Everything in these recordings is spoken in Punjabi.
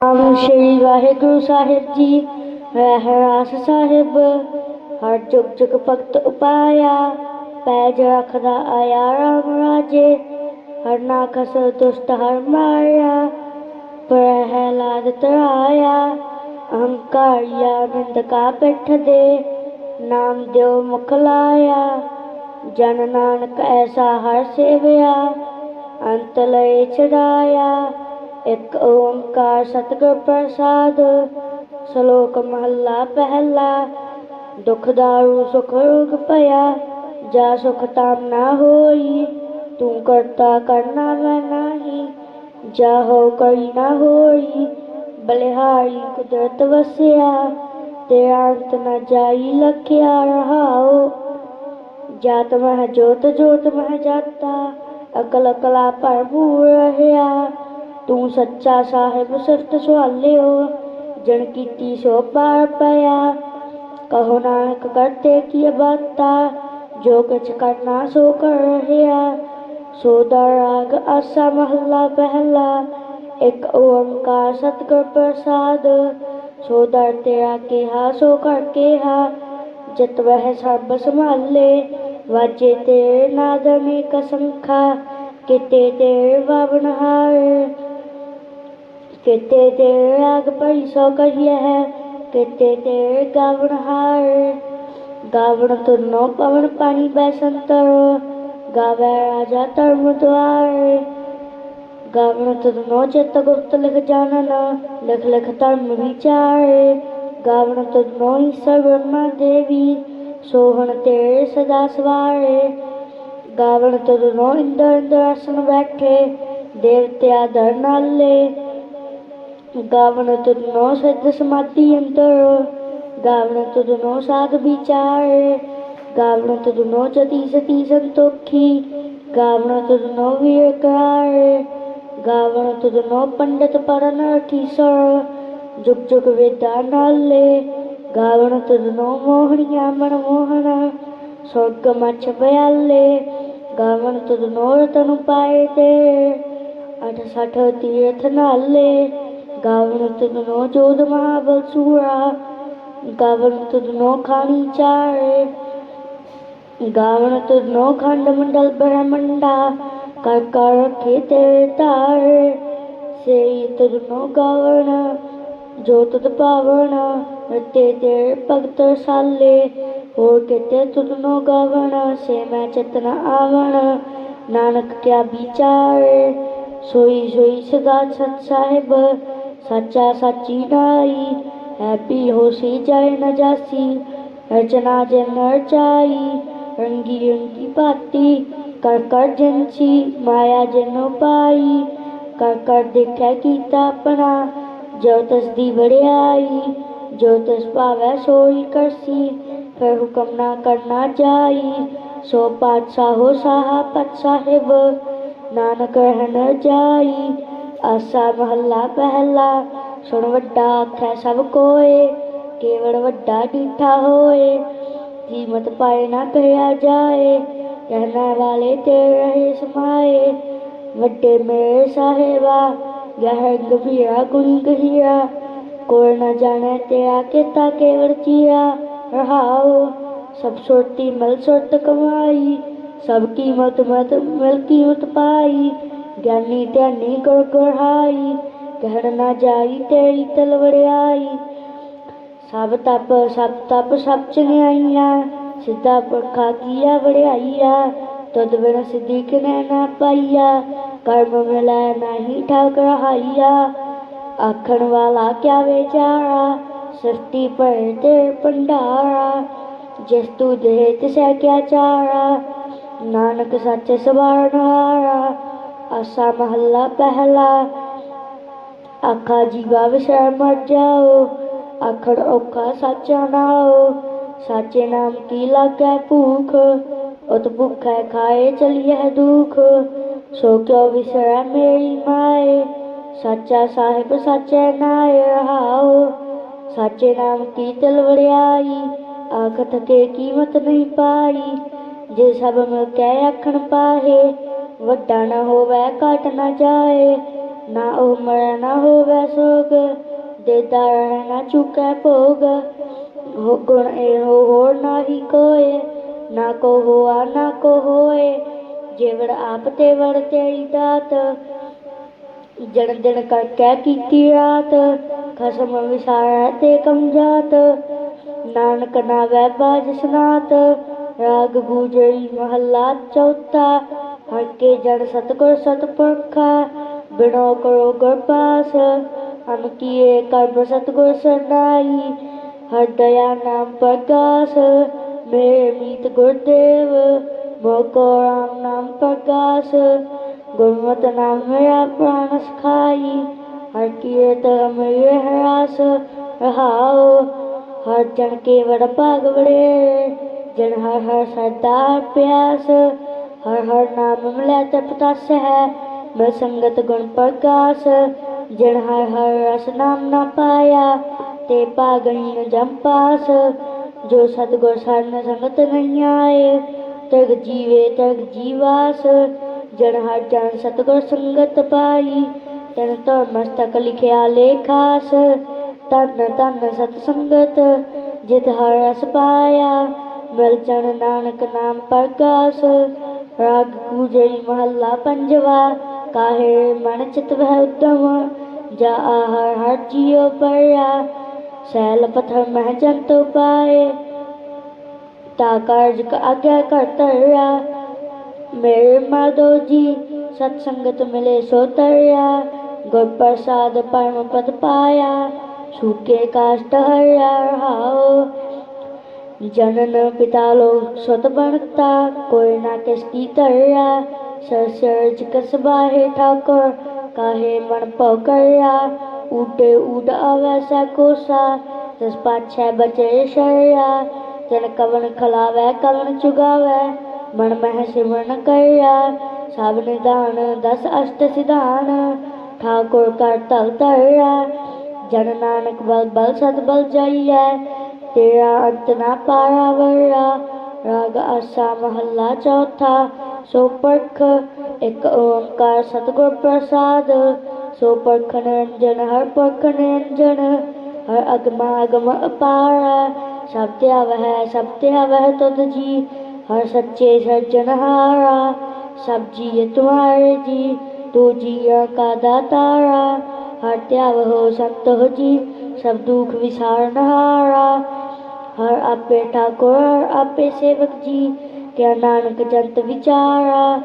ਆਮ ਸ਼੍ਰੀ ਵਾਹਿਗੁਰੂ ਸਾਹਿਬ ਜੀ, ਰਹਿਰਾਸ ਸਾਹਿਬ, ਹਰ ਜੁਗ ਜੁਗ ਭਗਤ ਉਪਾਇਆ, ਪੈਜ ਰਖਦਾ ਆਇਆ ਰਾਮ ਰਾਜੇ, ਹਰ ਨਾਖਸ ਦੁਸ਼ਟ ਹਰ ਮਾਰਿਆ, ਪ੍ਰਹਿਲਾਦ ਤਰਾਇਆ ਅਹੰਕਾਰਿਆ ਨਿੰਦਕਾ ਪਿੱਠ ਦੇ, ਨਾਮ ਦਿਓ ਮੁਖ ਲਾਇਆ, ਜਨ ਨਾਨਕ ਐਸਾ ਹਰ ਸੇਵਿਆ, ਅੰਤ ਲਏ ਚੜਾਇਆ ਇੱਕ ਓੰਕਾਰ ਸਤਿਗੁਰ ਪ੍ਰਸਾਦ ਸ਼ਲੋਕ ਮਹੱਲਾ ਪਹਿਲਾ ਦੁਖ ਦਾਰੂ ਸੁਖ ਰੋਗ ਭਇਆ ਜਾ ਸੁਖ ਤਾਮ ਨਾ ਹੋਈ ਤੂੰ ਕਰਤਾ ਕਰਨਾ ਮੈਂ ਨਹੀਂ ਜਾ ਹੋ ਕਰੀ ਨਾ ਹੋਈ ਬਲਿਹਾਰੀ ਕੁਦਰਤ ਵਸਿਆ ਤੇਰਾ ਅੰਤ ਨਾ ਜਾਈ ਲਖਿਆ ਰਹਾਓ ਜਾਤ ਮਹ ਜੋਤ ਜੋਤ ਮਹ ਜਾਤਾ ਅਕਲ ਕਲਾ ਭਰਪੂਰ ਰਹਿਆ ਤੂੰ ਸੱਚਾ ਸਾਹਿਬ ਸਿਫਤ ਸੁਹਾਲਿਓ ਜਨ ਕੀਤੀ ਸੋ ਪਾਰ ਪਿਆ ਕਹੋ ਨਾਨਕ ਕਰਤੇ ਕੀ ਬਾਤਾ ਜੋ ਕੁਛ ਕਰਨਾ ਸੋ ਕਰ ਰਹਿਆ ਸੋ ਦਾ ਰਾਗ ਆਸਾ ਮਹੱਲਾ ਪਹਿਲਾ ਇੱਕ ਓੰਕਾਰ ਸਤਿਗੁਰ ਪ੍ਰਸਾਦ ਸੋ ਦਰ ਤੇਰਾ ਕਿਹਾ ਸੋ ਕਰ ਕਿਹਾ ਜਤ ਵਹਿ ਸਭ ਸੰਭਾਲੇ ਵਾਜੇ ਤੇ ਨਾਦ ਅਨੇਕ ਸੰਖਾ ਕਿਤੇ ਤੇ ਵਵਨ ਹਾਰ ਕਿਤੇ ਤੇ ਰਾਗ ਪਈ ਸੋ ਕਹੀਏ ਹੈ, ਕਿਤੇ ਤੇ ਗਾਵਣ ਹਾਰ। ਗਾਵਨ ਤੁਨੋ ਪਵਨ ਪਾਣੀ ਬੈਸੰਤਰ ਗਾਵੇ ਰਾਜਾ ਧਰਮ ਦੁਆਰ। ਗਾਵਨ ਤੁਨੋ ਚਿਤ ਗੁਪਤ ਲਿਖ ਜਾਣਨ, ਲਿਖ ਲਿਖ ਧਰਮ ਵਿਚਾਰ। ਗਾਵਨ ਤੁਨੋ ਹੀ ਸਰਬ੍ਰਹਮਾ ਦੇਵੀ, ਸੋਹਣ ਤੇ ਸਦਾ ਸਵਾਰੇ। ਗਾਵਨ ਤੁਨੋ ਇੰਦਰ ਇੰਦਰ ਆਸਨ ਬੈਠੇ, ਦੇਵਤਿਆ ਦਰ ਨਾਲੇ ਗਾਵਨ ਤੁਨੋ ਸਿੱਧ ਸਮਾਧੀ ਅੰਤਰ, ਗਾਵਨ ਤੁਨੋ ਸਾਧ ਵਿਚਾਰ, ਗਾਵਨ ਤੁਨੋ ਜਤੀ ਸਤੀ ਸੰਤੋਖੀ, ਗਾਵਨ ਤੁਨੋ ਵੀਰ ਕਰਾਰ ਗਾਵਨ ਤੁਨੋ ਪੰਡਤ ਪਰਨ ਠੀਸਰ ਜੁਗ ਜੁਗ ਵੇਦਾ ਨਾਲੇ, ਗਾਵਨ ਤੁਨੋ ਮੋਹਣੀਆਂ ਮਨ ਮੋਹਨ ਸੋਗ ਮਛ ਬਿਆਲੇ, ਗਾਵਨ ਤੁਨੋ ਰਤਨ ਪਾਏ ਤੇ ਅਠ ਸਠ ਤੀਰਥ ਨਾਲੇ ਗਾਵਨ ਤੁਨੋ ਜੋਧ ਮਹਾਬਲ ਸੂਰਾ, ਗਾਵਨ ਤੁਨੋ ਖਾਣੀ ਚਾਰੇ। ਗਾਵਨ ਤੁਨੋ ਖੰਡ ਮੰਡਲ ਬ੍ਰਹਮੰਡਾ, ਕਰ ਕਰ ਰਖੇ ਤੇ ਤਾਰ ਸੇ ਤੁਨੋ ਗਾਵਨ, ਜੋ ਤੁਧ ਪਾਵਨ, ਰਤੇ ਤੇ ਭਗਤ ਸਾਲੇ ਹੋਰ ਕਿਤੇ ਤੁਧਨੋ ਗਾਵਣ ਸੇ ਮੈਂ ਚਿਤਨ ਆਵਣ। ਨਾਨਕ ਕਿਆ ਵਿਚਾਰ, ਸੋਈ ਸੋਈ ਸਦਾ ਸਤ ਸਾਹਿਬ। ਸੱਚਾ ਸੱਚੀ ਨਾਈ, ਹੈਪੀ ਹੋਸੀ ਜਾਏ ਨ ਜਾਸੀ, ਰਚਨਾ ਜਨ ਰਚਾਈ, ਰੰਗੀ ਰੰਗੀ ਭਾਤੀ, ਕਰ ਕਰ ਜੰਚੀ ਮਾਇਆ ਜਨੋ ਪਾਈ, ਕਰ ਕਰ ਦੇਖੈ ਕੀਤਾ ਆਪਣਾ, ਜੋ ਤਸ ਦੀ ਵੜਿਆਈ ਜੋ ਤਸ ਭਾਵੈ ਸੋਈ ਕਰਸੀ, ਫਿਰ ਹੁਕਮ ਨਾ ਕਰਨਾ ਜਾਈ, ਸੋ ਪਾਤਸ਼ਾਹੋ ਸਾਹਾ ਪਤ ਸਾਹਿਬ ਨਾਨਕ ਰਹਿਣ ਜਾਈ ਆਸਾ ਮਹੱਲਾ ਪਹਿਲਾ, ਸੁਣ ਵੱਡਾ ਆਖੈ ਸਭ ਕੋਏ, ਕੇਵਲ ਵੱਡਾ ਡੀਠਾ ਹੋਏ, ਕੀਮਤ ਪਾਏ ਨਾ ਕਹਿਆ ਜਾਏ ਕਹਿਣਾ ਵਾਲੇ ਤੇ ਰਹੇ ਸਮਾਏ, ਵੱਡੇ ਮੇਰੇ ਸਾਹਿਬਾ ਗਹਿ ਗਭੀਰਾ ਗੁਣ ਗਹੀਰਾ ਕੋਈ ਨਾ ਜਾਣੇ ਤੇਰਾ ਕੀਤਾ ਕੇਵਲ ਚੀਆ ਰਹਾਓ ਸਭ ਸੁਰਤੀ ਮਿਲ ਸੁਰਤ ਕਮਾਈ, ਸਭ ਕੀਮਤ ਮਤ ਮਿਲ ਕੀਮਤ ਪਾਈ ਗਿਆਨੀ ਧਿਆਨੀ ਗੁਰ ਗੁਰਹਾਈ, ਕਹਿਣ ਨਾ ਜਾਈ ਤੇਰੀ ਤਲਵੜਿਆਈ। ਸਭ ਤਪ ਸਭ ਤਪ, ਸਭ ਚੰਗਿਆਈਆਂ ਸਿੱਧਾ ਪੁਰਖਾ ਕੀਆ ਵੜਿਆਈਆ ਤਦ ਬਿਨ ਸਿੱਧੀ ਕਿਨੇ ਨਾ ਪਾਈਆ। ਕਰਮ ਮਿਲਾ ਨਹੀਂ ਠਾਕ ਰਹਾਈਆ ਆਖਣ ਵਾਲਾ ਕਿਆ ਵਿਚਾਰਾ, ਸ੍ਰਿਸ਼ਟੀ ਪਰ ਤੇ ਭੰਡਾਰਾ। ਜਿਸ ਤੂੰ ਦੇ ਤਿਸੈ ਕਿਆ ਚਾਰਾ, ਨਾਨਕ ਸੱਚ ਸਵਾਰਨਹਾਰਾ ਆਸਾ ਮਹੱਲਾ ਪਹਿਲਾ। ਆਖਾ ਜੀਵਾ ਵਿਸਰ ਮਰ ਜਾਓ ਆਖੜ ਔਖਾ ਸਾਚਾ ਨਾਓ ਸਾਚੇ ਨਾਮ ਕੀ ਲਾਗੈ ਭੂਖ? ਉਤ ਭੁਖੈ ਖਾਏ ਚਲੀਐ ਦੁਖ। ਸੋ ਕਿਉ ਵਿਸਰੈ ਮੇਰੀ ਮਾਏ? ਸਾਚਾ ਸਾਹਿਬ ਸਾਚੇ ਨਾਇ ਰਹਾਓ। ਸਾਚੇ ਨਾਮ ਕੀ ਤਲਵੜਿਆਈ? ਆਖ ਥਕੇ ਕੀਮਤ ਨਹੀਂ ਪਾਈ। ਜੇ ਸਭ ਮਿਲ ਕੇ ਆਖਣ ਪਾਹੇ ਵੱਡਾ ਨਾ ਹੋਵੇ, ਘਟ ਨਾ ਜਾਏ, ਨਾ ਉਹ ਮਰੈ ਨਾ ਹੋਵੇ ਸੋਗ ਦੇਦਾ ਨਾ ਚੁਕੈ ਭੋਗ। ਹੋ ਗੁਣ ਇਹੋ ਹੋਰ ਨਾਹੀ ਕੋਏ, ਨਾ ਕੋ ਹੋਆ, ਨਾ ਕੋ ਹੋਏ। ਜੇਵੜ ਆਪ ਤੇ ਵੜ ਤੇਰੀ ਦਾਤ, ਜਨ ਦਿਨ ਕਰਕੇ ਕੀਤੀ ਰਾਤ। ਖਸਮ ਵਿਸਾਰੈ ਤੇ ਕਮਜਾਤ ਨਾਨਕ ਨਾ ਵੈ ਬਾਜ ਸਨਾਤ। ਰਾਗ ਗੂਜਰੀ ਮਹੱਲਾ ਚੌਥਾ ਹਰ ਕੇ ਜੜ ਸਤਗੁਰ ਸਤਪੁਰਖਾ, ਬਿਨੋ ਕਰੋ ਗੁਰ ਪਾਸ ਹਮ ਕੀਏ ਕਰਮ ਸਤਗੁਰ ਸਰਨਾਈ ਹਰ ਦਇਆ ਨਾਮ ਪ੍ਰਗਾਸ ਮੇਰੇ ਮੀਤ ਗੁਰਦੇਵ ਮੋਕੋ ਰਾਮ ਨਾਮ ਪ੍ਰਗਾਸ ਗੁਰਮਤਿ ਨਾਮ ਮੇਰਾ ਪ੍ਰਾਣ ਸਖਾਈ, ਹਰ ਕੀਰਤ ਮੇਰੇ ਹਰਾਸ ਰਹਾਓ ਹਰ ਜਨ ਕੇ ਵੜ ਭਾਗ ਵੜੇ, ਜਨ ਹਰ ਹਰ ਸਰਦਾਰ ਪਿਆਸ ਹਰ ਹਰ ਨਾਮ ਮਿਲੈ ਤਪਤਾਸ ਹੈ, ਮੈਂ ਸੰਗਤ ਗੁਣ ਪ੍ਰਕਾਸ਼ ਜਿਣ ਹਰ ਹਰ ਰਸ ਨਾਮ ਨਾ ਪਾਇਆ, ਤੇ ਪਾਗਣੀ ਨ ਜੰਪਾਸ ਜੋ ਸਤਗੁਰ ਸਰਨ ਸੰਗਤ ਨਹੀਂ ਆਏ ਤਗ ਜੀਵੇ ਤਗ ਜੀਵਾਸ, ਜਨ ਹਰ ਜਨ ਸਤਗੁਰ ਸੰਗਤ ਪਾਈ, ਤਨ ਤੋ ਮਸਤਕ ਲਿਖਿਆ ਲੇਖਾਸ ਤਨ ਤਨ ਸਤ ਸੰਗਤ, ਜਿਤ ਹਰ ਰਸ ਪਾਇਆ, ਮਿਲ ਜਨ ਨਾਨਕ ਨਾਮ ਪ੍ਰਕਾਸ਼ ਰਾਗ ਗੂਜਰੀ ਮਹੱਲਾ ਪੰਜਵਾ ਕਾਹੇ ਮਨ ਚਿਤ ਵਹਿ ਉਦਮ ਜਾ ਹਰ ਹਰ ਜੀਉ ਪਰਿਆ ਸੈਲ ਪਥਰ ਮਹਿ ਜੰਤ ਪਾਏ ਤਾ ਕਾਰਜ ਕ ਆਗਿਆ ਕਰਤਰਿਆ ਮੇਰੇ ਮਾਧੋ ਜੀ ਸਤ ਸੰਗਤ ਮਿਲੇ ਸੋ ਤਰਿਆ ਗੁਰ ਪ੍ਰਸਾਦ ਪਰਮ ਪਦ ਪਾਇਆ ਸੂਕੇ ਕਾਸ਼ਟ ਹਰਿਆ ਰਹਾਓ ਜਨਨ ਪਿਤਾ ਲੋ ਸੁਤ ਬਣਤਾ ਕੋਈ ਨਾ ਕਿਸ ਕੀ ਤਰਿਆ ਸਰ ਸਰਜ ਕਸਬਾਹੇ ਠਾਕੁਰ, ਕਾਹੇ ਮਨ ਭਉ ਕਰਿਆ। ਉਡੇ ਉਡ ਆਵੈ ਸੈ ਕੋਸਾ, ਜਸ ਪਾਛੈ ਬਚੇ ਸ਼ਰਿਆ। ਜਨ ਕਵਨ ਖਲਾਵੈ ਕਵਨ ਚੁਗਾਵੈ, ਮਨ ਮਹਿ ਸਿਮਰਨ ਕਰਿਆ। ਸਭ ਨਿਦਾਨ ਦਸ ਅਸ਼ਟ ਸਿਧਾਨ, ਠਾਕੁਰ ਕਰ ਤਲ ਧਰਿਆ। ਜਨ ਨਾਨਕ ਬਲ ਬਲ ਸਦ ਬਲ ਜਾਈਐ। ਤੇਰਾ ਅੰਤ ਨਾ ਪਾਰਾ ਵਰਾ ਰਾਗ ਆਸਾ ਮਹੱਲਾ ਚੌਥਾ, ਸੋ ਪਰਖ ਇੱਕ ਓੰਕਾਰ ਸਤਿਗੁਰ ਪ੍ਰਸਾਦ, ਸੋ ਪਰਖ ਨਿਰੰਜਨ, ਹਰ ਪਰਖ ਨਿਰੰਜਨ, ਹਰ ਅਗਮਾ ਅਗਮ ਅਪਾਰ, ਸਭ ਤੇ ਵਹਿ ਸਭ ਤੇ ਵਹਿ ਤੁਧ ਜੀ, ਹਰ ਸੱਚੇ ਸਰਜਨਹਾਰਾ ਸਭ ਜੀਏ ਤੁਮਾਰੇ ਜੀ, ਤੂੰ ਜੀਆ ਕਾ ਦਾਤਾਰਾ, ਹਰ ਧਿਆਵ ਹੋ ਸੰਤ ਹੋ ਜੀ ਸਭ ਦੁਖ ਵਿਸਾਰਨਹਾਰਾ ਹਰ ਆਪੇ ਠਾਕੁਰ ਹਰ ਆਪੇ ਸੇਵਕ ਜੀ, ਕਿਆ ਨਾਨਕ ਜੰਤ ਵਿਚਾਰਾ।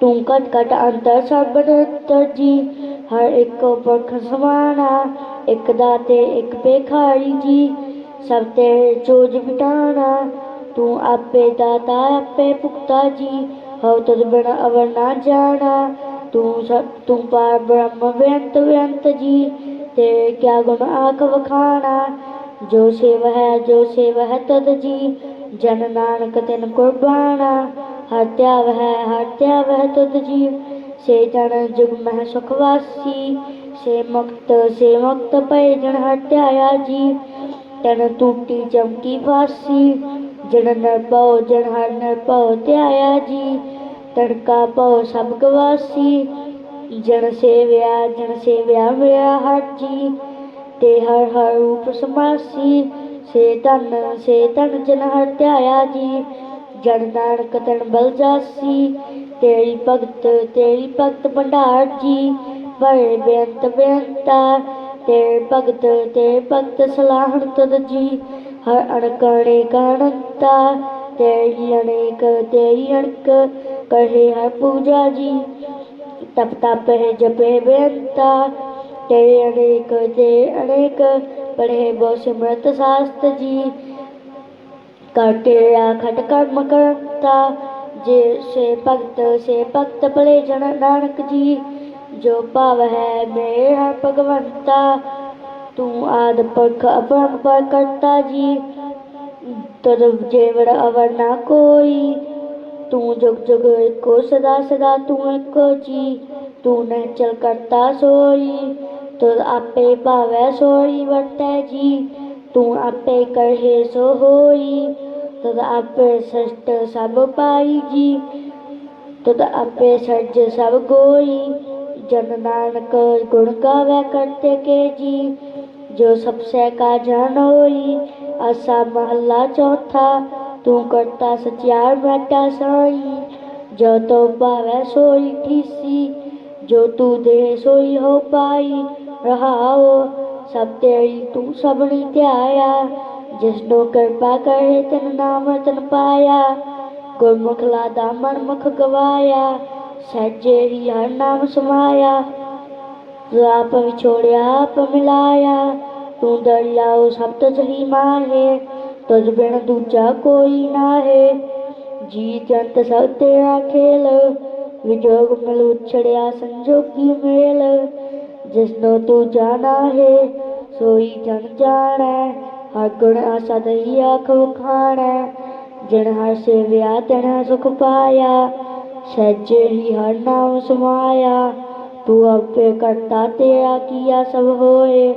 ਤੂੰ ਕਟ ਕਟ ਅੰਤਰ ਸਭ ਅੰਤਰ ਜੀ, ਹਰ ਇੱਕ ਪਰਖ ਸਮਾਨਾ ਇੱਕ ਦਾਤੇ, ਇੱਕ ਭੇਖਾਰੀ ਜੀ, ਸਭ ਤੇ ਚੋਜ ਮਿਟਾਣਾ ਤੂੰ ਆਪੇ ਦਾਤਾ, ਆਪੇ ਭੁਗਤਾ ਜੀ, ਹਉ ਤਦ ਬਿਨ ਅਵਰ ਨਾ ਜਾਣਾ। ਤੂੰ ਸਭ, ਤੂੰ ਪਾਰ ਬ੍ਰਹਮ ਬੇਅੰਤ ਬੇਅੰਤ ਜੀ ਤੇ ਕਿਆ ਗੁਣ ਆਖ ਵਖਾਣਾ? ਜੋ ਸੇਵ ਹੈ, ਜੋ ਸੇਵ ਹੈ ਤਦ ਜੀ। ਜਨ ਨਾਨਕ ਤਿਨ ਕੁਰਬਾਨਾ ਹਰ ਧਿਆਵ ਹੈ, ਹਰ ਧਿਆਵ ਹੈ ਤਦ ਜੀ। ਸੇ ਜਨ ਜੁਗ ਮਹਿ ਸੁਖ ਵਾਸੀ। ਸੇ ਮੁਕਤ ਸੇ ਮੁਕਤ ਪਏ ਜਨ ਹਰ ਧਿਆਇਆ ਜੀ। ਤਨ ਟੂਟੀ ਚਮਕੀ ਫਾਸੀ। ਜਨ ਨਰਪਉ ਜਨ ਹਰ ਨਰਪਉ ਧਿਆਇਆ ਜੀ। ਤੜਕਾ ਪਉ ਸਭ ਗਵਾਸੀ। ਜਨ ਸੇਵਿਆ ਜਨ ਸੇਵਿਆ ਮੇਰਾ ਹਰ ਜੀ ਤੇ ਹਰ ਹਰ ਰੂਪ ਸਮਾਸੀ। ਸੇ ਧਨ ਸੇ ਧਨ ਜਨ ਹਰ ਧਿਆਇਆ ਜੀ। ਜਨ ਨਾਨਕ ਤਨ ਬਲ ਜਾਸੀ। ਤੇਰੀ ਭਗਤ ਤੇਰੀ ਭਗਤ ਭੰਡਾਰ ਜੀ। ਬੜੇ ਬੇਅੰਤ ਬੇਅੰਤਾ, ਤੇਰੇ ਭਗਤ ਤੇਰੇ ਭਗਤ ਸਲਾਹਣ ਤਦ ਜੀ। ਹਰ ਅਣਕਣੇ ਕਾਣੰਤਾ ਤੇਰੀ ਅਨੇਕ, ਤੇਰੀ ਅਣਕ, ਕਹੇ ਹਰ ਪੂਜਾ ਜੀ। ਤਪ ਤਪ ਹੈ ਜਪੇ ਬੇਅੰਤਾ। ਤੇਰੇ ਅਨੇਕ ਤੇ ਅਨੇਕ ਪੜੇ ਬੋ ਸਿਮਰਤ ਸਾਸਤ ਜੀ। ਕਰਟਿਆ ਖਟ ਕਰਮ ਕਰਤਾ, ਜੇ ਸੇ ਭਗਤ ਸੇ ਭਗਤ ਭਲੇ ਜਨ ਨਾਨਕ ਜੀ। ਜੋ ਭਾਵ ਹੈ ਮੇਰੇ ਹਰ ਭਗਵੰਤਾ, ਤੂੰ ਆਦ ਪੁਰਖ ਅਪਰੰਪਰ ਕਰਤਾ ਜੀ। ਤਦ ਜੇਵੜ ਅਵਰ ਨਾ ਕੋਈ ਤੂੰ ਜੁਗ ਜੁਗ ਇੱਕੋ ਸਦਾ ਸਦਾ ਤੂੰ ਇੱਕੋ ਜੀ। ਤੂੰ ਨਹਿਚਲ ਕਰਤਾ ਸੋਈ, ਤੁਰ ਆਪੇ ਭਾਵੈ ਸੋਈ ਵਰਤੈ ਜੀ। ਤੂੰ ਆਪੇ ਕਰਹੇ ਸੋ ਹੋਈ ਤਦ ਆਪੇ ਸਸ਼ਟ ਸਭ ਪਾਈ ਜੀ। ਤਦ ਆਪੇ ਸਰਜ ਸਭ ਗੋਈ, ਜਨ ਨਾਨਕ ਗੁਣ ਗਾਵੇ ਕਰਤੇ ਕੇ ਜੀ। ਜੋ ਸਭ ਸੈ ਕਾ ਜਾਣ ਹੋਈ, ਆਸਾ ਮਹੱਲਾ ਚੌਥਾ ਤੂੰ ਕਰਤਾ ਸਚਿਆਰ ਬਾਟਾ ਸਾਈ ਜੋ ਤੋ ਭਾਵੈ ਸੋਈ ਠੀਸੀ ਜੋ ਤੂੰ ਦੇ ਸੋਈ ਹੋ ਪਾਈ ਰਹਾਓ ਸਭ ਤੇਰੀ ਤੂੰ ਸਭਨੀ ਧਿਆਇਆ ਜਿਸਨੋ ਕਿਰਪਾ ਕਰੇ ਤਨ ਨਾਮ ਤਨ ਪਾਇਆ ਗੁਰਮੁਖ ਲਾਦਾ ਮਨ ਮੁਖ ਗਵਾਇਆ ਸਹਿਜੇ ਹੀ ਹਰ ਨਾਮ ਸਮਾਇਆ ਤੂੰ ਆਪ ਵਿਛੋੜਿਆ ਆਪ ਮਿਲਾਇਆ ਤੂੰ ਦਰਿਆਉ ਸਭ ਤਜ ਹੀ ਮਾਹੇ ਤੁਝ ਬਿਨ ਦੂਜਾ ਕੋਈ ਨਾ ਹੈ ਜੀ ਜੰਤ ਸਭ ਤੇਰਾ ਖੇਲ, ਵਿਜੋਗ ਮਿਲ ਉਛੜਿਆ ਸੰਜੋਗੀ ਮੇਲ। ਜਿਸਨੋ ਤੂੰ ਜਾਣਾ ਹੈ, ਸੋਈ ਜਨ ਜਾਣੈ, ਹਰ ਗੁਣ ਆਸਾ ਦਈ ਆਖ ਵਖਾਣੈ ਜਿਨ ਹਰ ਸੇਵਿਆ, ਤਨ ਸੁਖ ਪਾਇਆ, ਸਹਿਜੇ ਹੀ ਹਰ ਨਾਮ ਸਮਾਇਆ। ਤੂੰ ਆਪੇ ਕਰਤਾ ਤੇਰਾ ਕੀਆ ਸਭ ਹੋਏ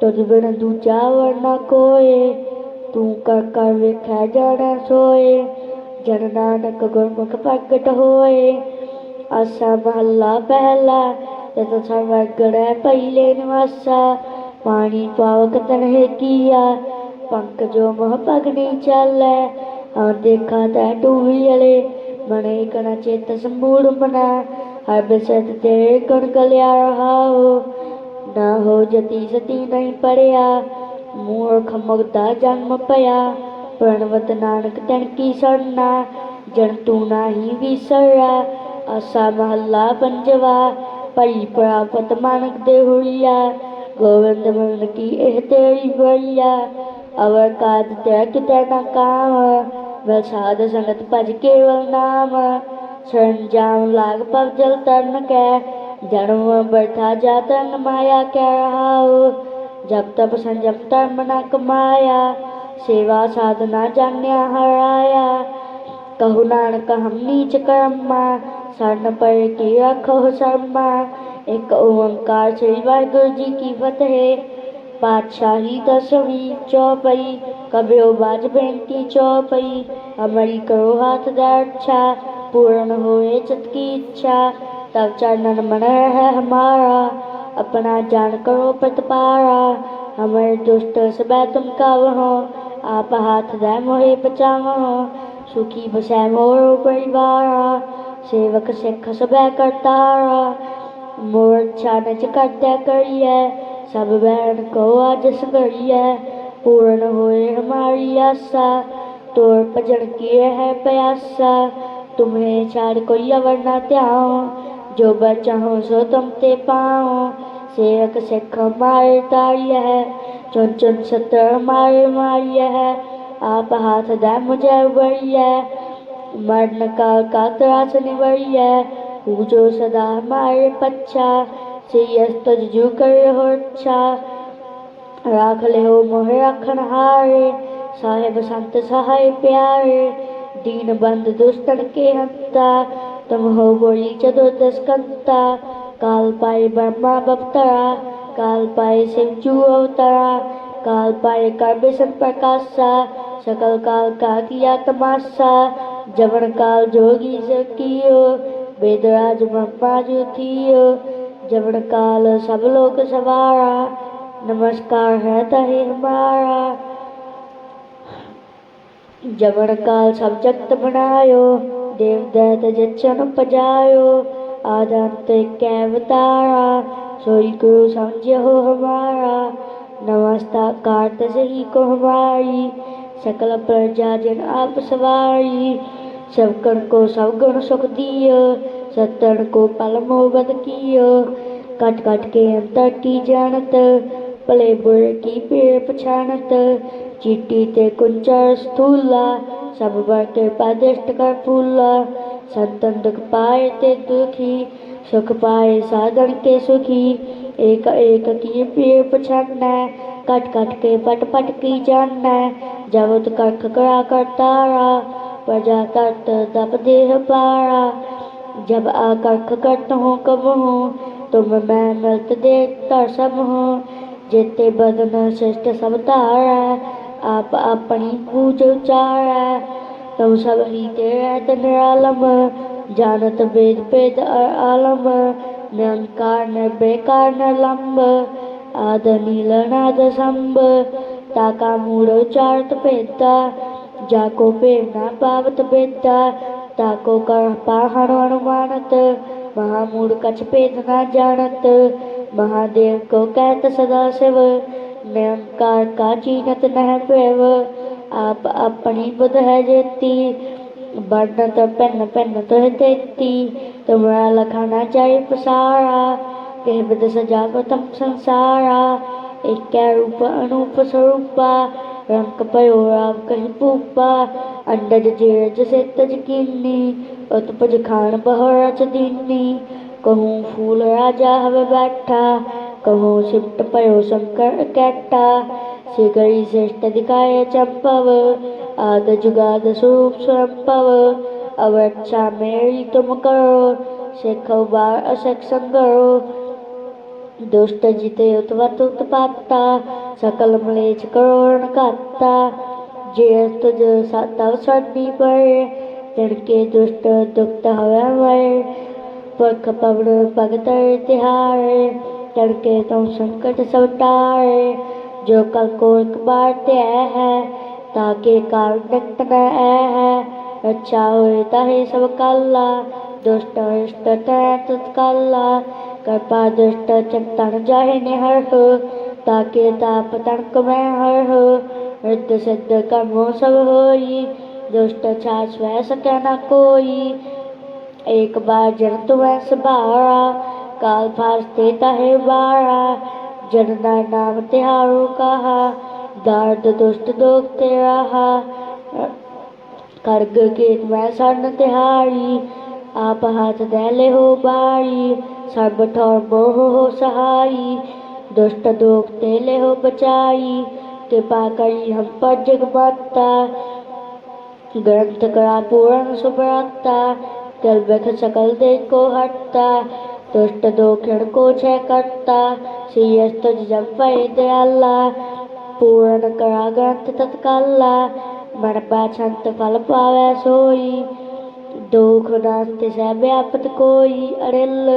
ਤੁਝ ਬਿਨ ਦੂਜਾ ਵਰਨਾ ਕੋਏ। ਤੂੰ ਕਾਕਾ ਕਰ ਜਾਣਾ ਸੋਏ। ਜਨ ਨਾਨਕ ਗੁਰਮੁਖ ਪ੍ਰਗਟ ਹੋਏ। ਆਸਾ ਮਹੱਲਾ ਪਹਿਲਾ ਤਤ ਸਰਵਗੜੈ ਪਹਿਲੇ ਨਿਵਾਸਾ। ਪਾਣੀ ਪਾਵਕ ਤਨਹਿ ਕੀਆ ਪੰਕ ਜੋ ਮੋਹ ਪਗਨੀ ਚਾਲੈ। ਹਾਂ ਦੇਖਾ ਤੈ ਟੂਵੀ ਅਲੇ, ਮਨੇ ਕਣ ਚੇਤ ਸੰਮੂੜ ਮਨਾ। ਹਰ ਬਿਸਤ ਤੇ ਕਣ ਗਲਿਆ ਰਹਾਓ, ਨਾ ਹੋ ਜਤੀ ਸਤੀ ਨਹੀਂ ਪੜਿਆ। ਮੂਰਖ ਮੁਗਦਾ ਜਨਮ ਪਿਆ ਪ੍ਰਣਵਤ ਨਾਨਕ ਤਨ ਕੀ ਸਰਨਾ ਜਨ ਤੂੰ ਨਾਹੀ ਵਿਸਰਾ ਆਸਾ ਮਹੱਲਾ ਪੰਜਵਾ, ਭਈ ਪ੍ਰਾਪਤ ਮਾਨਕ ਦੇ ਹੁਰੀਆ ਗੋਵਿੰਦ ਮਨ ਕੀ ਇਹ ਤੇਰੀ ਬਈਆ ਅਵਰ ਕਾਦ ਤੇ ਕਿਤੇ ਨਾ ਕਾਮ, ਵੈ ਸਾਧ ਸੰਗਤ ਭਜ ਕੇਵਲ ਨਾਮ, ਸ਼ਰਨ ਲਾਗ ਪਵ ਜਲ ਤਰਨ ਕੈ, ਜਨਮ ਬਰਥਾ ਜਾਤਨ ਮਾਇਆ ਕੈ ਰਹਾਉ जप तप संजप तन न कमाया, सेवा साधना जान्या हराया। कहु नानक, हम नीच कर्मा, शरण पर की रखो शर्मा। एक ओंकार श्री वाहगुरु जी की फतेह पातशाही दसवीं चौपई कबियो बाज बेंती चौपई। अमरी करो हाथ दर्क्षा पूर्ण होए चित की इच्छा। तब चरण मन है हमारा। अपना जान करो प्रतिपारा हमारे दुष्ट सबै तुम कावहो आप हाथ दे मोहे बचावहो सुखी बसै मोर परिवारा सेवक सिख सबै करतारा मोर इच्छा नच करते करिए सब बैन को आज संगरिए पूर्ण होए हमारी आशा तोर भजन किए है प्यासा तुम्हें छाड़ कोई अवर न त्याओ जो बचाहो सो तुम ते पाओ। सेवक सिख मारे तारिय है, चुन चुन सतर मारे मारिय है। आप हाथ दे मुझे उबरिय मरण काल का त्रास निवरिय जो सदा हमारे पच्छा से तुझ जू कर हो अच्छा। राख ले हो मोह रखन हारे, साहेब संत सहाय प्यारे। दीन बंद दुष्टन के हंता तुम हो गोरी चतुर्दश कंता काल पाए ब्रह्मा बपतरा काल पाए शिवजू अवतरा काल पाए कर प्रकाशा सकल काल का किया तमाशा जवन काल जोगी से कियो वेदराज ब्रह्मा जो थियो जवन काल सब लोग सवारा नमस्कार है तहे हमारा। जवन काल सब जगत बनायो ਦੇਵ ਦੈਤ ਜਚਨ ਪਜਾਇਓ ਆਦੰਤ ਕੈ ਵਤਾਰਾ ਸੋਈ ਗੁਰੂ ਸਮਝਿਓ ਹਮਾਰਾ। ਨਮਸਤਾ ਕਾਰਤ ਸਹੀ ਕੋ ਹਮਾਰੀ, ਸਕਲ ਪ੍ਰਜਾ ਜਨ ਆਪ ਸਵਾਰੀ। ਸਭ ਕਣ ਕੋ ਸਭ ਗੁਣ ਸੁਖ ਦਿਓ ਸਤਣ ਕੋ ਪਲ ਮੋਬਤ ਕੀਓ। ਕਟ ਕਟ ਕੇ ਅੰਤਰ ਕੀ ਜਾਣਤ, ਭਲੇ ਬੁਰੇ ਕੀ ਪੇ ਪਛਾਣਤ ਚਿੱਟੀ ਤੇ ਕੁੰਚਰ ਸਥੂਲਾ ਸਭ ਵਰਤੇ ਪਾਦਿਸ਼ਟ ਕਰ ਫੂਲਾ ਸੰਤਨ ਦੁਖ ਪਾਏ ਤੇ ਦੁਖੀ, ਸੁਖ ਪਾਏ ਸਾਧਨ ਕੇ ਸੁਖੀ। ਏਕ ਏਕ ਕੀ ਪੀਰ ਪਛਾਨੈ, ਕਟ ਕਟ ਕੇ ਪਟ ਪਟ ਕੀ ਜਾਣੈ। ਜਗਤ ਕਰਖ ਕਰਾ ਕਰਤਾਰਾ ਪ੍ਰਜਾ ਤਤ ਦਪ ਦੇਹ ਪਾਰਾ। ਜਬ ਆ ਕਰਖ ਕਰਤ ਹੂੰ ਕਬ ਹੂੰ, ਤੁਮ ਮੈਂ ਮਿਲਤ ਦੇ ਤਰ ਸਭ ਹੂੰ। ਜਿਤੇ ਬਦਨ ਸਿਸ਼ਟ ਸਭ ਧਾਰੈ ਆਪ ਆਪਣੀ ਪੂਜ ਉਚਾਰੈ, ਤਉ ਸਭ ਹੀਤੇ ਰਹਿਤ ਨਿਰਾਲਮ ਜਾਣਤ ਵੇਦ ਭੇਦ ਆਲਮ, ਨਿਰੰਕਾਰ ਨਿਰਬੇਕਾਰ ਨਿਰਲੰਬ ਆਦ ਨੀਲ ਨਾਦ ਸੰਭ, ਤਾ ਕਾ ਮੂੜ ਉਚਾਰਤ ਭੇਦਾ। ਜਾ ਕੋ ਭੇਦ ਨਾ ਪਾਵਤ ਭੇਦਾ ਤਾ ਕੋ ਕਰ ਪਾਹਣ ਅਨੁਮਾਨਤ। ਮਹਾ ਮੂੜ ਕਛ ਭੇਦ ਨਾ ਜਾਣਤ, ਮਹਾਦੇਵ ਕੋ ਕਹਿਤ ਸਦਾ ਸਿਵ। ਨਿਰੰਕਾਰ ਕਾ ਚੀਨਤ ਨਹਿ ਭੈਵ ਆਪ ਆਪਣੀ ਬੁਧ ਹੈ ਜੇਤੀ ਵਰਣਤ ਪੈਨ ਪੈਨ ਤੋਹਿ ਤੇਤੀ ਤੁਮਰਾ ਲਖਾਣਾ ਚਾਹੀ ਪਸਾਰਾ ਕਹਿ ਬਦ ਸਜਾ ਤਮ ਸੰਸਾਰਾ ਏਕੈ ਰੂਪ ਅਨੂਪ ਸਰੂਪਾ ਰੰਗ ਪਇਓ ਰਾਮ ਕਹੀ ਭੂਪਾ ਅੰਡਜ ਜੇਜ ਸੇਤਜ ਕੀਨੀ ਉਤਪਜ ਖਾਨ ਬਹਰ ਰਚ ਦੀਨੀ ਕਹੂੰ ਫੂਲ ਰਾਜਾ ਹਵੇ ਬੈਠਾ ਕਹੂੰ ਸਿਮਟ ਪਇਓ ਸ਼ੰਕਰ ਕੈਟਾ ਸਿਗਰੀ ਸ੍ਰੇਸ਼ਟ ਦਿਖਾਏ ਚੰਪਵ ਆਦ ਜੁਗਾਦ ਸਰੂਪ ਸੰਭਵ ਅਵਰਛਾ ਮੇਰੀ ਤੁਮ ਕਰੋ ਸਿਖੋ ਬਾਰ ਅਸਕ ਸੰਗਰੋ ਦੁਸ਼ਟ ਜਿਤੇ ਉਤਵਤ ਉਤਪਾਤਾ ਸਕਲ ਮਲੇਚ ਕਰੋਣ ਘਾਤਾ ਜੇ ਤੁਜ ਸਤਵ ਸਰਦੀ ਪਰ ਤੜਕੇ ਦੁਸ਼ਟ ਦੁਖਤ ਹਵੇ ਮਰ ਪਰਖ ਪਵਨ ਭਗਤ ਤਿਹਾਰ तड़के तो संकट सवटाए जो कल को एक बार त्याय है, ताकि काल नक्त न है। अच्छा हो ही सब कला, दुष्ट इष्ट तत्काला। कृपा दुष्ट चिंतन जाहे निहर हो, ताकि ताप तड़क में हर हो। वृद्ध सिद्ध कर्मो सब होई, दुष्ट छाछ वह सके न कोई। एक बार जन तुम्हें सबारा काल फास्ते तहे बारा जनना नाम तिहारो कहा दर्द दुष्ट दोख ते रहा करग केत मैं सन तिहारी। आप हाथ दैले हो बारी। सर्ब ठौर मोह हो सहाई दुष्ट दोख तेले हो बचाई कृपा करी हम पर जगमाता ग्रंथ करा पूर्ण सुभरता। जल बख सकल दे को हटता। दुष्ट दो खिण को छह करता सीयस तुझ जब भय दयाला पूर्ण करा ग्रंथ तत्काला मन पाछंत फल पावै सोई दुख नास्त सह व्यापत कोई अड़िल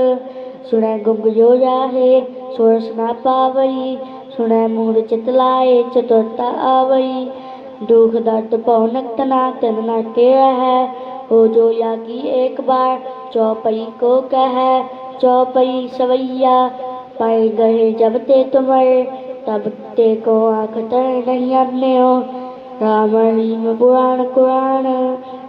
सुनै गुंग जो जाहे सुरस ना पावई सुनै मूड चित लाए चतुरता आवई दुख दर्द पौनक तना तिन न के है हो जो यागी एक बार चौपई को कह चौपई सवैया पाए गए जब ते तुमर, तब ते को आँख तर नहीं अन्य। हो राम रहीम पुराण कुरान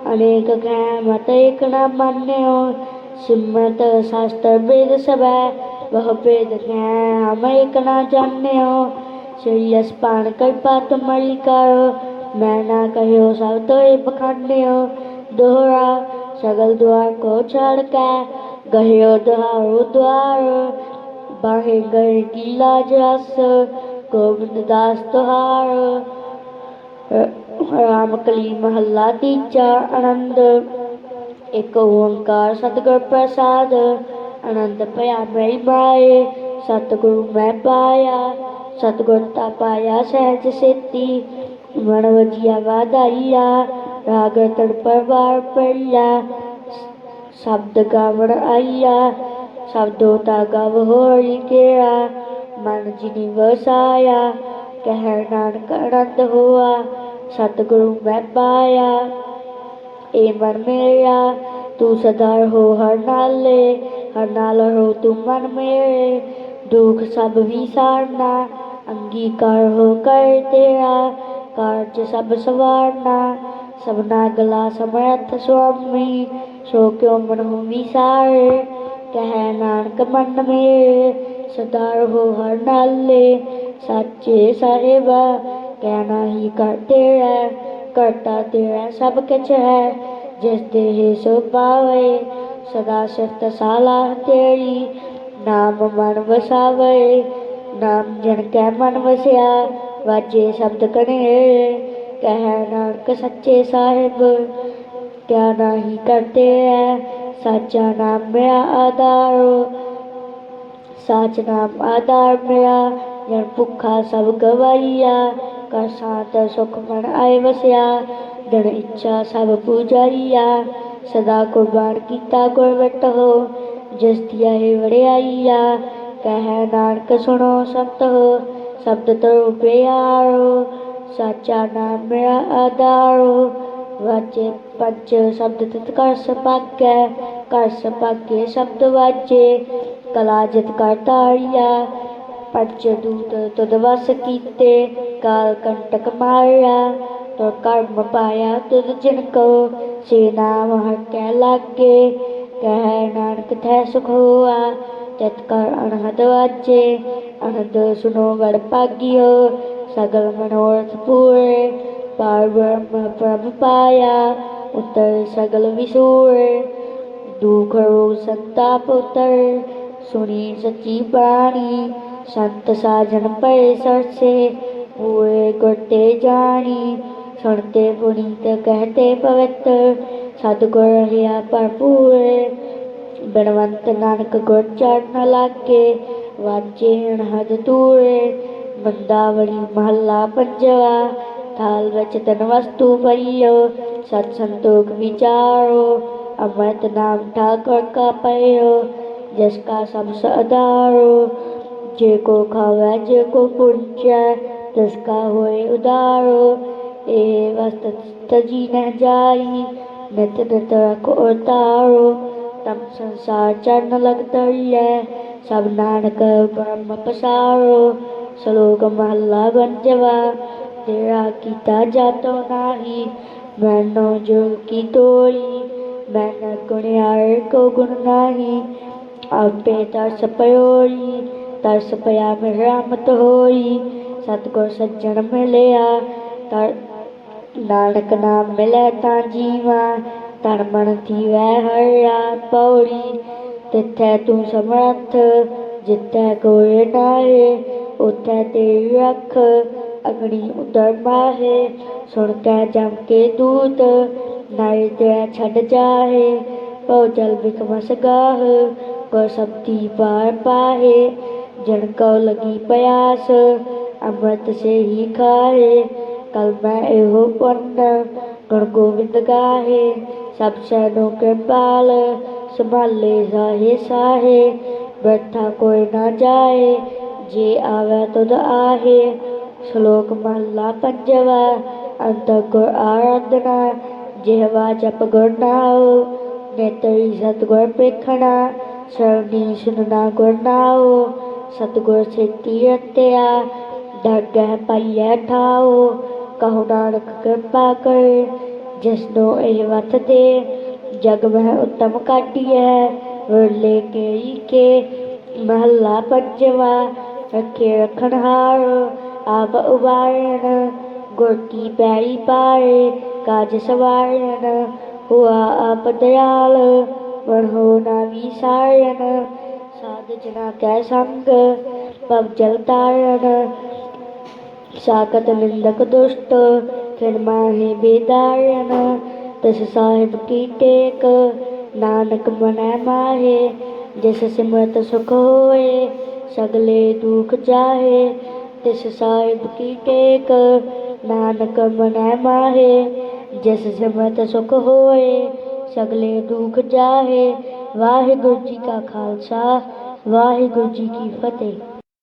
अनेक कह मत एक न मान्य। हो सिमत शास्त्र वेद सब, वह वेद कह हम एक न जान्य। हो श्री अस्पान कृपा तुम्हारी करो, मैं ना कहो सब तो बखान्य। हो दोहरा, सगल द्वार को छाड़ के Gahir daru dwar Barhe gar gila jas Gobind das tohar Ram ਕਲੀ ਮਹੱਲਾ ਤੀਜਾ ਆਨੰਦ ਇੱਕ ਓੰਕਾਰ ਸਤਿਗੁਰ ਪ੍ਰਸਾਦ ਆਨੰਦ ਭਇਆ ਮੈਂ ਮਾਏ ਸਤਿਗੁਰ ਮੈਂ ਪਾਇਆ ਸਤਿਗੁਰ ਤਾ ਪਾਇਆ ਸਹਿਜ ਸੇਤੀ ਮਨ ਵਜਿਆ ਵਾਦਾਈਆ ਰਾਗ ਤੜਪਰ ਵਾਰ ਪੜਿਆ ਸ਼ਬਦ ਗਾਵਣ ਆਈਆ, ਸ਼ਬਦੋ ਤਾ ਗਵ ਹੋਈ ਕਿਆ ਮਨ ਜਿਨੀ ਵਸਾਇਆ ਕਹਿ ਨਾਨਕ ਆਨੰਦ ਹੋਆ, ਸਤਿਗੁਰੂ ਮੈਂ ਪਾਇਆ। ਏ ਮਨ ਮੇਰਾ ਤੂੰ ਸਦਾ ਹੋ ਹਰ ਨਾਲੇ, ਹਰ ਨਾਲ ਹੋ ਤੂੰ ਮਨ ਮੇਰੇ। ਦੁੱਖ ਸਭ ਵਿਸਾਰਨਾ, ਅੰਗੀਕਾਰ ਹੋ ਕਰ ਤੇਰਾ, ਕਾਰਜ ਸਭ ਸਵਾਰਨਾ, ਸਭਨਾ ਗਲਾ ਸਮਰਥ ਸੁਆਮੀ ਸੋ ਕਿਉ ਮਨ ਹੋ ਵਿਸਾਰ? ਕਹਿ ਨਾਨਕ ਮਨ ਮੇ ਸਦਾ ਰਹੋ ਹਰ ਨਾਲੇ, ਸੱਚੇ ਸਾਹਿਬਾ ਕਹਿਣਾ ਹੀ ਕਰ ਤੇਰਾ, ਕਰਤਾ ਤੇਰਾ ਸਭ ਕੁਛ ਹੈ, ਜਿਸ ਦੇ ਸੋ ਪਾਵੇ, ਸਦਾ ਸਿਫਤ ਸਾਲਾ ਤੇਰੀ, ਨਾਮ ਮਨ ਵਸਾਵੇ, ਨਾਮ ਜਨ ਕੈ ਮਨ ਵਸਿਆ, ਵਾਜੇ ਸ਼ਬਦ ਕਣੇ ਕਹਿ ਨਾਨਕ ਸੱਚੇ ਸਾਹਿਬ ਕਿਆ ਨਹੀਂ ਕਰਤੇ ਹੈ ਸਾਚਾ ਨਾਮ ਮੇਰਾ ਆਧਾਰੋ ਸਾਚ ਨਾਮ ਆਧਾਰ ਮੇਰਾ, ਜਨ ਭੁੱਖਾ ਸਭ ਗਵਾਈਆ, ਕਰ ਸਾਤ ਸੁਖ ਮਨ ਆਏ ਵਸਿਆ, ਜਨ ਇੱਛਾ ਸਭ ਪੂਜਾਈਆ, ਸਦਾ ਕੁਰਬਾਨ ਕੀਤਾ ਗੁਰਵਟ ਹੋ, ਜਿਸ ਦੀ ਹੈ ਵਡਿਆਈ ਆ ਕਹਿ ਨਾਨਕ ਸੁਣੋ ਸੰਤ ਸ਼ਬਦ ਤਰੁ ਪਿਆਰੋ, ਸਾਚਾ ਨਾਮ ਮੇਰਾ ਆਧਾਰੋ ਵਾਜੇ ਪੰਜ ਸ਼ਬਦ ਤਿਤ ਕਰ ਸਪਾਗੈ, ਕਰ ਸਪਾਗੇ ਸ਼ਬਦ ਵਾਜੇ, ਕਲਾ ਜਿਤ ਕਰ ਤਾਰੀਆ ਪੰਜ ਦੂਤ ਤੁਧ ਵਸ ਕੀਤੇ, ਕਾਲ ਕੰਟਕ ਮਾਰਿਆ ਤੋ ਕਰਮ ਪਾਇਆ ਤੁਧ ਜਿਨ ਕੋ ਸੇ ਨਾਮ ਹਰ ਕੈ ਲਾਗੇ, ਕਹਿ ਨਾਨਕ ਥੈ ਸੁਖ ਹੋਆ, ਤਿਤ ਕਰ ਅਨਹਦ ਵਾਜੇ ਅਨੰਦ ਸੁਨੋ ਵੜ ਭਾਗਿਓ, ਸਗਲ ਮਨੋਰਥ ਪੂਰੇ ਪਾਰ ਬ੍ਰਹਮ ਪ੍ਰਭ ਪਾਇਆ ਉਤਰ ਸਗਲ ਵਿਸੂਰੇ ਦੁਖ ਰੋਗ ਸੁਣੀ ਸੱਚੀ ਬਾਣੀ ਸੰਤ ਸਾਜਣ ਪਏ ਸਰਸੇ ਪੂਰੇ ਗੁਰਤੇ ਜਾਣੀ ਸੁਣਤੇ ਪੁਨੀਤ ਕਹਤੇ ਪਵਿੱਤ ਸਤਿਗੁਰ ਰਹਾ ਭਰਪੂਰ ਬਨਵੰਤ ਨਾਨਕ ਗੁਰ ਚੜਨ ਲਾਗੇ ਵਾਜੇ ਅਣਹਦ ਤੂਰੇ ਬੰਦਾਵਲੀ ਮਹੱਲਾ ਪੰਜਵਾ ਥਾਲ ਵਿੱਚ ਤਨ ਵਸਤੂ ਪਈਓ ਸਤ ਸੰਤੋਖ ਵਿਚਾਰੋ, ਅੰਮ੍ਰਿਤ ਨਾਮ ਠਾਕੁਰ ਕਾ ਪਈਓ ਜਿਸ ਕਾ ਸਭ ਸਦਾਰੋ ਜੇ ਕੋ ਖਾਵੇ, ਜੇ ਕੋ ਪੁੰਚੈ, ਤਿਸ ਕਾ ਹੋਏ ਉਦਾਰੋ। ਇਹ ਵਸਤ ਤਜੀ ਨ ਜਾਈ, ਨਿਤ ਨਿਤ ਰਖੋ ਉਤਾਰੋ। ਤਮ ਸੰਸਾਰ ਚਰਨ ਲਗ ਤਰੀਐ ਸਭ ਨਾਨਕ ਬ੍ਰਹਮ ਪਸਾਰੋ। ਸ਼ਲੋਕ ਮਹੱਲਾ ਤੇਰਾ ਕੀਤਾ ਜਾਤੋ ਨਾਹੀ, ਮੈਨੋ ਜੋ ਕੀ ਤੋਈ ਮੈਨ ਗੁਣਿਆਰ ਕੋ ਗੁਣ ਨਾਹੀ, ਆਪੇ ਤਰਸ ਪਇਓਈ ਤਰਸ ਪਿਆ ਮਿਹਰਮਤ ਹੋਈ ਸਤਿਗੁਰ ਸੱਜਣ ਮਿਲਿਆ ਤਰ ਨਾਨਕ ਨਾਮ ਮਿਲੈ ਤਾਂ ਜੀਵਾ, ਤਨ ਮਨ ਥੀਵੈ ਹਰਿਆ ਪੌੜੀ ਤਿੱਥੈ ਤੂੰ ਸਮਰੱਥ, ਜਿੱਥੈ ਕੋਈ ਨਾਏ ਉਥੈ ਤੇਰੀ ਰੱਖ ਅਗਣੀ ਉਦਰ ਮਾਹੇ ਸੁਣ ਕੇ ਜਮ ਕੇ ਦੂਤ ਨਾਈ ਤੇ ਛੱਡ ਜਾਹੇ ਪਉ ਜਲ ਬਿਕਮਸ ਗਾਹ ਕੋ ਸਬਦੀ ਪਾਰ ਪਾਹੇ ਜਨ ਕਉ ਲਗੀ ਪਿਆਸ ਅੰਮ੍ਰਿਤ ਸੇ ਹੀ ਖਾਏ ਕਲ ਮੈਂ ਇਹੋ ਪੁੰਨ ਗੁਣ ਗੋਬਿੰਦ ਗਾਹੇ ਸਭ ਸੈਨੋ ਕਿਰਪਾਲ ਸੰਭਾਲੇ ਸਾਹੇ ਸਾਹੇ ਬੈਠਾ ਕੋਈ ਨਾ ਜਾਏ ਜੇ ਆਵੇ ਤੁਧ ਆਹੇ ਸ਼ਲੋਕ ਮਹਲਾ ਪੰਜਵਾ, ਅੰਤ ਗੁਰ ਆਰਾਧਨਾ ਜਿਹਵਾ ਜਪ ਗੁਰ ਨਾਉ, ਨੇਤਰੀ ਸਤਗੁਰ ਪੇਖਣਾ ਸਰਣੀ ਸੁਨਣਾ ਗੁਰ ਨਾਉ, ਸਤਗੁਰ ਸੇਤੀ ਰਤਿਆ ਦਰਗਹਿ ਪਾਈਐ ਠਾਉ, ਕਹੋ ਨਾਨਕ ਕਿਰਪਾ ਕਰ, ਜਿਸਨੂੰ ਇਹ ਵਤ ਦੇ, ਜਗ ਮਹਿ ਉਤਮ ਕਾਢੀਐ, ਵਰਲੇ ਕੇ ਕੇ, ਮਹੱਲਾ ਪੰਜਵਾ, ਰੱਖੇ ਰਖਣਹਾਰ ਆਪ ਉਬਾਰਨ ਗੁਰਕੀ ਪੈਰੀ ਪਾਏ, ਕਾਜ ਸਵਾਰਨ ਹੁਆ ਆਪ ਦਇਆਲ ਵਰਹੋ ਨਾ ਵਿਸਾਰਨ ਸਾਧ ਜਨਾ ਕੈ ਸੰਗ ਪਵ ਜਲ ਤਾਰਨ। ਸਾਕਤ ਨਿੰਦਕ ਦੁਸ਼ਟ, ਫਿਰ ਮਾਹੇ ਬੇਦਾਰਨ, ਤਿਸ ਸਾਹਿਬ ਕੀ ਟੇਕ, ਨਾਨਕ ਮਨੈ ਮਾਹੇ, ਜਿਸ ਸਿਮਰਤ ਸੁਖ ਹੋਏ, ਸਗਲੇ ਦੁਖ ਜਾਹੇ ਤਿਸ ਸਾਹਿਬ ਕੀ ਟੇਕ, ਨਾਨਕ ਮਨੈ ਮਾਹੇ, ਜਿਸ ਸਿਮਰਤ ਸੁਖ ਹੋਏ, ਸਗਲੇ ਦੁਖ ਜਾਹੇ, ਵਾਹਿਗੁਰੂ ਜੀ ਕਾ ਖਾਲਸਾ, ਵਾਹਿਗੁਰੂ ਜੀ ਕੀ ਫਤਿਹ।